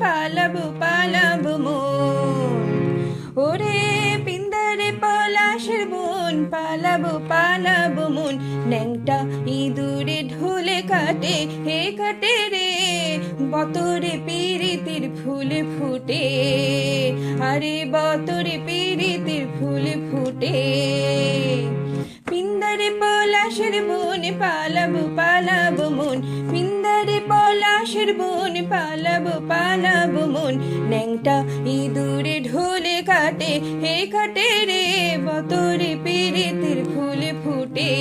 পালাবো পালাবো মন। ওরে পিন্দারে, পলাশের বোন পালাবো পালাবো মন। ন্যাংটা ইঁদুরে ঢোলে কাটে, হে কাটে রে। বতরে পিরিতির ফুলে ফুটে, আরে বতরে পিরিতির ফুলে ফুটে। পিন্দারে, পলাশের বন পালাবো পালাবো মন। পলাশের বন, পালাবো পালাবো মন। ন্যাংটা ইঁদুরে ঢোলে কাটে, হে কাটে রে, বতরে পিরিতির ফুলে ফুটে।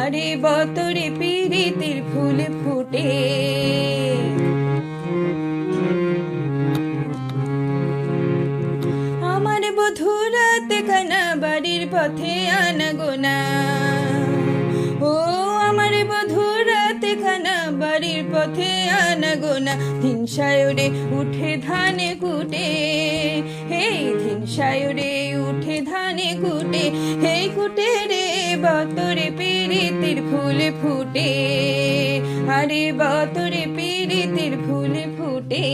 আরে বতরে পিরিতির ফুলে ফুটে। আমার বধুরাতে কানা বাড়ির পথে আনা গোনা ও আমার বধুরাতে বাড়ির পথে আনাগোনা গোনা দিন উঠে ধানে কুটে। হে দিন সায়রে উঠে ধানে কুটে হে কুটে রে বতরে পিরিতির ফুলে ফুটে। আরে বতরে পিরিতির ফুলে ফুটে।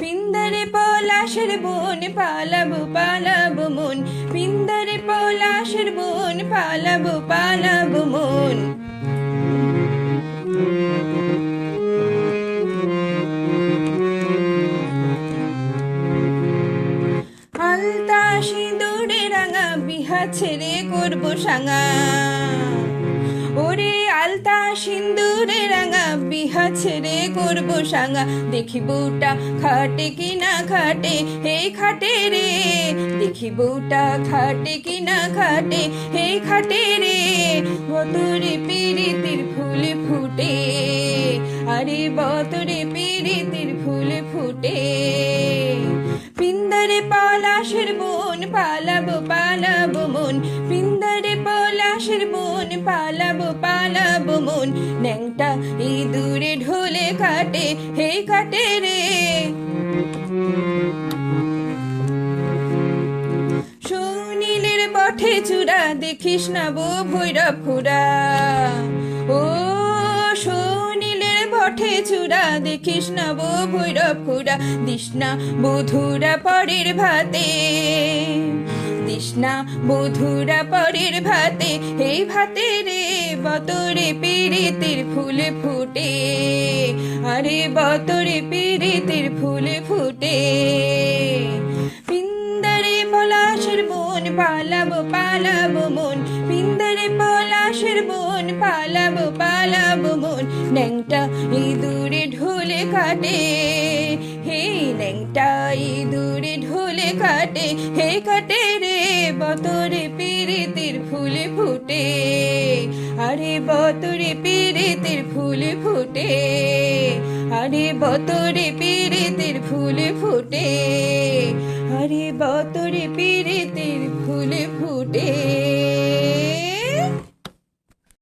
পিন্দারে পলাশের বোন পালাবো পালাবো মন। পিন্দারে পলাশের বোন পালাবো পালাবো মন। ছেড়ে করব সাঙা। ওরে আলতা সিন্দুরে রাঙা বিহা ছেড়ে করব সাঙা। দেখি বউটা খাটে কি না খাটে, হে খাটে রে। দেখি বউটা খাটে কি না খাটে, হে খাটে রে। বতরে পিরিতির ফুল ফুটে, আরে বতরে পিরিতির ফুল ফুটে। পলাশের বোন পালাবো পালাবো মন। পিন্দারে পলাশের বোন পালাবো পালাবো মন। ন্যাংটা ইঁদুরে ঢোলে কাটে, হে কাটে রে। সুনীলের বঠে চূড়া দেখিস না বো ভৈরব খুড়া। না বো ভৈরব খুড়া বধুরা পরের ভাতে। দিসনা বধুরা পরের ভাতে এই ভাতে রে, বতরে পিরিতির ফুলে ফুটে। আরে বতরে পিরিতির ফুলে ফুটে। পিন্দারে পলাশের বোন পালাবো পালাবো মন। পিন্দারে পলাশের বোন পালাবো পালাবো মন। ন্যাংটা ইঁদুরে ঢোলে কাটে। হে ল্যাংটাই দূরে ঢোলে কাটে। হে কাটে রে বতরে পিরিতির ফুলে ফুটে। আরে বতরে পিরিতির ফুলে ফুটে। আরে বতরে পিরিতির ফুলে ফুটে। আরে বতরে পিরিতির ফুলে ফুটে।